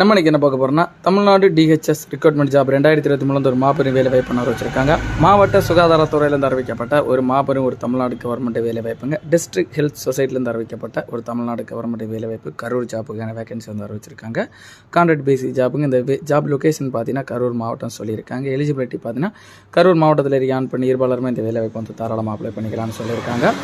நம்ம இன்றைக்கி என்ன பார்க்க போகிறோம்னா தமிழ்நாடு டிஹெச்எஸ் ரிக்ரூட்மெண்ட் ஜாப் ரெண்டாயிரத்தி இருபத்தி மூணு ஒரு மாபெரும் வேலை வாய்ப்பு வச்சிருக்காங்க. மாவட்ட சுகாதாரத்துறையிலேருந்து அறிவிக்கப்பட்ட ஒரு மாபெரும் ஒரு தமிழ்நாடு கவர்மெண்ட் வேலை வாய்ப்புங்க. டிஸ்ட்ரிக்ட் ஹெல்த் சொசைட்டிலேருந்து அறிவிக்கப்பட்ட ஒரு தமிழ்நாடு கவர்மெண்ட் வேலை வாய்ப்பு கரூர் ஜாப்புக்கான வேகன்சி வந்து அறிவிச்சிருக்காங்க. கான்ட்ராக்ட் பேசிக் ஜாப்புங்க. இந்த ஜாப் லொகேஷன் பார்த்தீங்கன்னா கரூர் மாவட்டம் சொல்லியிருக்காங்க. எலிஜிபிலிட்டி பார்த்தீங்கன்னா கரூர் மாவட்டத்தில் ஆன் பண்ணி இருபாலருமே இந்த வேலை வாய்ப்பு வந்து தாராளமாக அப்ளை பண்ணிக்கலாம்னு சொல்லியிருக்காங்க.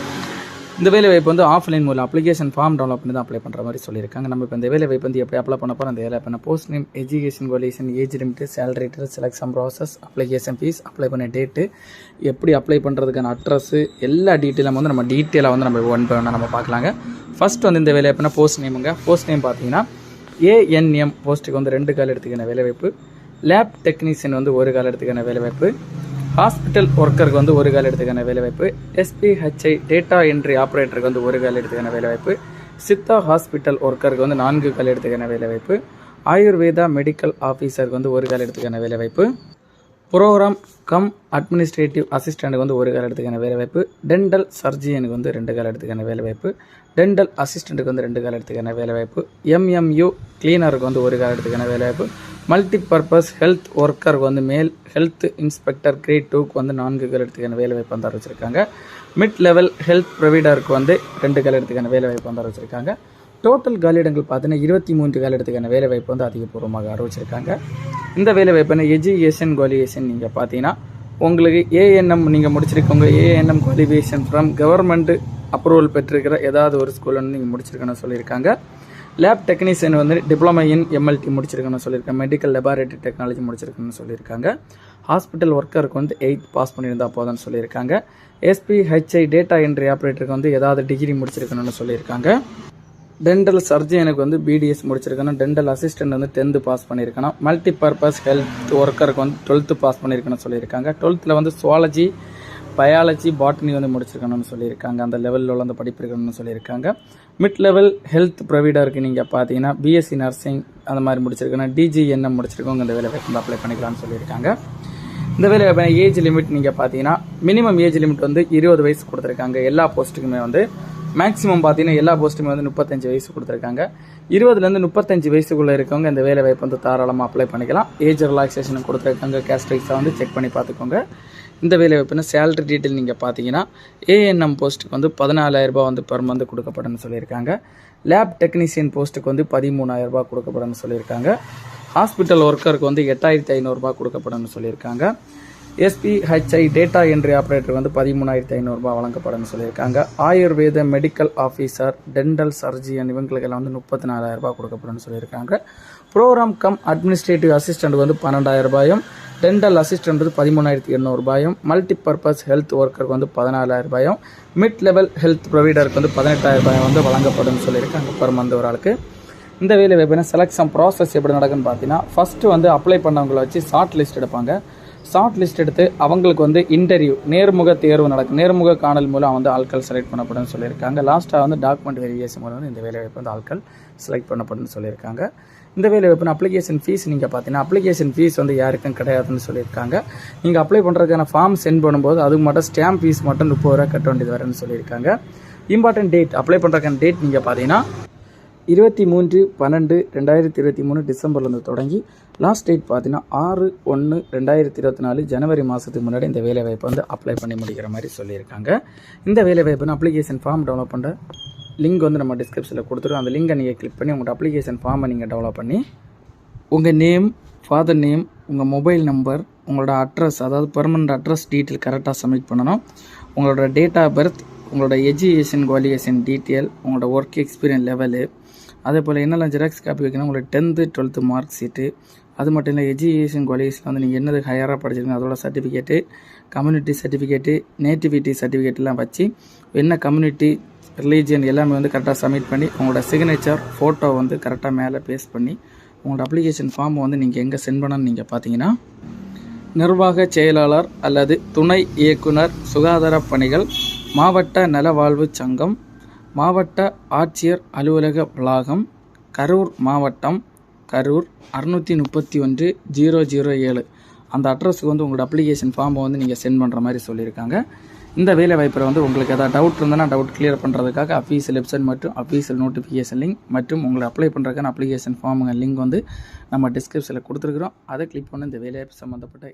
இந்த வேலை வாய்ப்பு வந்து ஆஃப்லைன் மூலம் அப்ளிகேஷன் ஃபார்ம் டவுன்லோட் பண்ணி தான் அப்ளை பண்ணுற மாதிரி சொல்லியிருக்காங்க. நம்ம இப்போ இந்த வேலை வாய்ப்பு வந்து எப்படி அப்ளை பண்ண போகிறோம் அந்த வேலை பண்ண post name education qualification age limit salary selection process application fee apply பண்ண டேட்டு எப்படி அப்ளை பண்ணுறதுக்கான அட்ரஸு எல்லா டீட்டெயிலும் வந்து நம்ம டீட்டெயிலாக வந்து நம்ம ஒன் பை நம்ம பார்க்கலாங்க. ஃபர்ஸ்ட் வந்து இந்த வேலை வாய்ப்புனா போஸ்ட் நேமுங்க போஸ்ட் நேம் பார்த்தீங்கன்னா ஏஎன்எம் போஸ்ட்டுக்கு வந்து ரெண்டு கால் எடுத்துக்கான வேலை வாய்ப்பு. லேப் டெக்னீஷியன் வந்து ஒரு கால் எடுத்துக்கான வேலை வாய்ப்பு. ஹாஸ்பிட்டல் ஒர்க்கருக்கு வந்து ஒரு கால் எடுத்துக்கான வேலைவாய்ப்பு. எஸ்பிஹெச்ஐ டேட்டா என்ட்ரி ஆப்ரேட்டருக்கு வந்து ஒரு கால் எடுத்துக்கான வேலைவாய்ப்பு. சித்தா ஹாஸ்பிட்டல் ஒர்க்கருக்கு வந்து நான்கு கால் எடுத்துக்கான வேலைவாய்ப்பு. ஆயுர்வேதா மெடிக்கல் ஆஃபீஸருக்கு வந்து ஒரு கால் எடுத்துக்கான வேலைவாய்ப்பு. ப்ரோக்ராம் கம் அட்மினிஸ்ட்ரேட்டிவ் அசிஸ்டண்ட்டுக்கு வந்து ஒரு கால எடுத்துக்கான வேலைவாய்ப்பு டென்டல் சர்ஜியனுக்கு வந்து ரெண்டு கால எடுத்துக்கான வேலைவாய்ப்பு டென்டல் அசிஸ்டண்ட்டுக்கு வந்து ரெண்டு கால எடுத்துக்கான வேலைவாய்ப்பு எம்எம்யூ கிளீனருக்கு வந்து ஒரு கால எடுத்துக்கான வேலைவாய்ப்பு மல்டி பர்பஸ் ஹெல்த் ஒர்க்கருக்கு வந்து மேல் ஹெல்த் இன்ஸ்பெக்டர் கிரேட் டூக்கு வந்து நான்கு கால எடுத்துக்கான வேலைவாய்ப்பு வந்து அறிவிச்சிருக்காங்க. மிட் லெவல் ஹெல்த் ப்ரொவைடருக்கு வந்து ரெண்டு கால எடுத்துக்கான வேலைவாய்ப்பு வந்து அறிவிச்சிருக்காங்க. டோட்டல் காலியிடங்கள் பார்த்தீங்கன்னா இருபத்தி மூன்று காலியிடத்துக்கான வேலை வாய்ப்பு வந்து அதிகபூர்வமாக அறிவிச்சிருக்காங்க. இந்த வேலைவாய்ப்புனா எஜுகேஷன் குவாலிஃபிகேஷன் நீங்கள் பார்த்தீங்கன்னா உங்களுக்கு ஏஎன்எம் நீங்கள் முடிச்சிருக்கவங்க ANM qualification from government approval பெற்றிருக்கிற ஏதாவது ஒரு ஸ்கூலில் வந்து நீங்கள் முடிச்சிருக்கணும்னு சொல்லியிருக்காங்க. லேப் டெக்னீஷியன் வந்து டிப்ளமா இன் எம்எல்டி முடிச்சிருக்கணும்னு சொல்லியிருக்காங்க. மெடிக்கல் லெபார்டரி டெக்னாலஜி முடிச்சிருக்கணும்னு சொல்லியிருக்காங்க. ஹாஸ்பிட்டல் ஒர்க்கருக்கு வந்து எயித் பாஸ் பண்ணியிருந்தா போதும்னு சொல்லியிருக்காங்க. எஸ்பிஹெச்ஐ டேட்டா என்ட்ரி ஆப்ரேட்டருக்கு வந்து ஏதாவது டிகிரி முடிச்சிருக்கணும்னு சொல்லியிருக்காங்க. டென்டல் சர்ஜனுக்கு வந்து பிடிஎஸ் முடிச்சிருக்கணும். டென்டல் அசிஸ்டன்ட் வந்து டென்த்து பாஸ் பண்ணியிருக்கணும் மல்டி பர்பஸ் ஹெல்த் ஒர்க்கருக்கு வந்து டுவெல்த்து பாஸ் பண்ணியிருக்கணும்னு சொல்லியிருக்காங்க. டுவெல்த்தில் வந்து சுவாலஜி பயாலஜி பாட்னி வந்து முடிச்சிருக்கணும்னு சொல்லியிருக்காங்க. அந்த லெவலில் உள்ள அந்த படிப்பு இருக்கணும்னு சொல்லியிருக்காங்க. மிட் லெவல் ஹெல்த் ப்ரொவைடருக்கு நீங்கள் பார்த்தீங்கன்னா பிஎஸ்சி நர்சிங் அந்த மாதிரி முடிச்சிருக்கணும். டிஜிஎன்எம் முடிச்சிருக்கோங்க இந்த வேலை வாய்ப்பு அப்ளை பண்ணிக்கலாம்னு சொல்லியிருக்காங்க. இந்த வேலை ஏஜ் லிமிட் நீங்கள் பார்த்தீங்கன்னா மினிமம் ஏஜ் லிமிட் வந்து இருபது வயசு கொடுத்துருக்காங்க. எல்லா போஸ்ட்டுக்குமே வந்து மேக்ஸிமம் பார்த்தீங்கன்னா எல்லா போஸ்ட்டுமே வந்து முப்பத்தஞ்சு வயசு கொடுத்துருக்காங்க. இருபதுலேருந்து முப்பத்தஞ்சு வயசுக்குள்ளே இருக்கவங்க இந்த வேலை வாய்ப்பு வந்து தாராளமாக அப்ளை பண்ணிக்கலாம். ஏஜ் ரிலாக்ஸேஷன் கொடுத்துருக்காங்க. கேஸ்ட் வந்து செக் பண்ணி பார்த்துக்கோங்க இந்த வேலை வாய்ப்புனா சேலரி டீட்டெயில் நீங்கள் பார்த்தீங்கன்னா ஏஎன்எம் போஸ்ட்டுக்கு வந்து பதினாலாயிரரூபா வந்து பெர் மந்த் கொடுக்கப்படும் சொல்லியிருக்காங்க. லேப் டெக்னீஷியன் போஸ்ட்டுக்கு வந்து பதிமூணாயிரரூபா கொடுக்கப்படும் சொல்லியிருக்காங்க. ஹாஸ்பிட்டல் ஒர்க்கருக்கு வந்து எட்டாயிரத்தி ஐநூறுரூபா கொடுக்கப்படும் சொல்லியிருக்காங்க. எஸ்பிஹெச்ஐ டேட்டா என்ட்ரி ஆப்ரேட்டர் வந்து பதிமூணாயிரத்தி ஐநூறுரூபா வழங்கப்படும்னு சொல்லியிருக்காங்க. Ayurveda medical officer dental surgeon இவங்களுக்கெல்லாம் வந்து முப்பத்தி நாலாயிரரூபா கொடுக்கப்படும்னு சொல்லியிருக்காங்க. ப்ரோக்ராம் கம் அட்மினிஸ்ட்ரேட்டிவ் அசிஸ்டன்ட் வந்து பன்னெண்டாயிரரூபாயும் டென்டல் அசிஸ்டன்ட் வந்து பதிமூணாயிரத்தி எண்ணூறுபாயும் மல்டி பர்பஸ் ஹெல்த் ஒர்க்கருக்கு வந்து பதினாலாயிரரூபாயும் மிட் லெவல் ஹெல்த் ப்ரொவைடருக்கு வந்து பதினெட்டாயிரரூபாய் வந்து வழங்கப்படும் சொல்லியிருக்காங்க. பர் மந்த் ஒரு ஆளுக்கு. இந்த வேலை வாய்ப்புனா செலெக்ஷன் ப்ராசஸ் எப்படி நடக்குன்னு பார்த்தீங்கன்னா ஃபஸ்ட்டு வந்து அப்ளை பண்ணவங்களை வச்சு ஷார்ட் லிஸ்ட் எடுப்பாங்க. ஷார்ட் லிஸ்ட் எடுத்து அவங்களுக்கு வந்து இன்டர்வியூ நேர்முக தேர்வு நடக்கும். நேர்முக காணல் மூலம் வந்து ஆட்கள் செலக்ட் பண்ணப்படும் சொல்லியிருக்காங்க. லாஸ்ட்டாக வந்து டாக்குமெண்ட் வெரிஃபிகேஷன் மூலம் வந்து இந்த வேலை வாய்ப்பு வந்து ஆட்கள் செலக்ட் பண்ணப்படும் சொல்லியிருக்காங்க. இந்த வேலை வாய்ப்புனா அப்ளிகேஷன் ஃபீஸ் நீங்கள் பார்த்தீங்கன்னா அப்ளிகேஷன் ஃபீஸ் வந்து யாருக்கும் கிடையாதுன்னு சொல்லியிருக்காங்க. நீங்கள் அப்ளை பண்ணுறதுக்கான ஃபார்ம் சென்ட் பண்ணும்போது அதுக்கு மட்டும் ஸ்டாம்ப் ஃபீஸ் மட்டும் முப்பது ரூபா கட்ட வேண்டியது வரேன்னு சொல்லியிருக்காங்க. இம்பார்ட்டன்ட் டேட் அப்ளை பண்ணுறதுக்கான டேட் நீங்கள் பார்த்தீங்கன்னா இருபத்தி மூன்று பன்னெண்டு ரெண்டாயிரத்தி இருபத்தி மூணு டிசம்பர்லேருந்து தொடங்கி லாஸ்ட் டேட் பார்த்தீங்கன்னா ஆறு ஒன்று ரெண்டாயிரத்தி இருபத்தி நாலு ஜனவரி மாதத்துக்கு முன்னாடி இந்த வேலைவாய்ப்பை வந்து அப்ளை பண்ணி முடிக்கிற மாதிரி சொல்லியிருக்காங்க. இந்த வேலைவாய்ப்புன்னு அப்ளிகேஷன் ஃபார்ம் டெவலப் பண்ணுற லிங்க் வந்து நம்ம டிஸ்கிரிப்ஷனில் கொடுத்துருவோம் அந்த லிங்கை நீங்கள் கிளிக் பண்ணி உங்களோட அப்ளிகேஷன் ஃபார்மை நீங்கள் டெவலப் பண்ணி உங்கள் நேம் ஃபாதர் நேம் உங்கள் மொபைல் நம்பர் உங்களோட அட்ரஸ் அதாவது பெர்மனண்ட் அட்ரஸ் டீட்டெயில் கரெக்டாக சப்மிட் பண்ணணும். உங்களோட டேட் ஆஃப் பர்த் உங்களோட எஜுகேஷன் குவாலிஃபிகேஷன் டீட்டெயில் உங்களோட ஒர்க் எக்ஸ்பீரியன்ஸ் லெவலு அதே போல் என்னெல்லாம் ஜெராக்ஸ் காப்பி வைக்கணும் உங்களோட டென்த்து டுவெல்த்து மார்க் ஷீட்டு அது மட்டும் இல்லை எஜுகேஷன் குவாலிஃபிகேஷன் வந்து நீங்கள் என்னது ஹையராக படிச்சிருக்கீங்க அதோட சர்டிஃபிகேட்டு கம்யூனிட்டி சர்டிஃபிகேட்டு நேட்டிவிட்டி சர்டிஃபிகேட்லாம் வச்சு என்ன கம்யூனிட்டி ரிலீஜியன் எல்லாமே வந்து கரெக்டாக சப்மிட் பண்ணி உங்களோட சிக்னேச்சர் ஃபோட்டோ வந்து கரெக்டாக மேலே பேஸ்ட் பண்ணி உங்களோட அப்ளிகேஷன் ஃபார்ம் வந்து நீங்கள் எங்கே சென்ட் பண்ணணும்னு நீங்கள் பார்த்தீங்கன்னா நிர்வாக செயலாளர் அல்லது துணை இயக்குனர் சுகாதார பணிகள் மாவட்ட நலவாழ்வு சங்கம் மாவட்ட ஆட்சியர் அலுவலக வளாகம் கரூர் மாவட்டம் கரூர் அறுநூற்றி முப்பத்தி ஒன்று ஜீரோ ஜீரோ ஏழு. அந்த அட்ரஸுக்கு வந்து உங்களோட அப்ளிகேஷன் ஃபார்மை வந்து நீங்கள் சென்ட் பண்ணுற மாதிரி சொல்லியிருக்காங்க. இந்த வேலை வாய்ப்பில் வந்து உங்களுக்கு ஏதாவது டவுட் இருந்ததுன்னா டவுட் கிளியர் பண்ணுறதுக்காக அஃபீஷியல் வெப்சைட் மற்றும் அஃபீஷியல் நோட்டிஃபிகேஷன் லிங்க் மற்றும் உங்களை அப்ளை பண்ணுறதுக்கான அப்ளிகேஷன் ஃபார்முங்க லிங்க் வந்து நம்ம டிஸ்கிரிப்ஷனில் கொடுத்துருக்குறோம். அதை கிளிக் பண்ணி இந்த வேலைவாய்ப்பு சம்மந்தப்பட்ட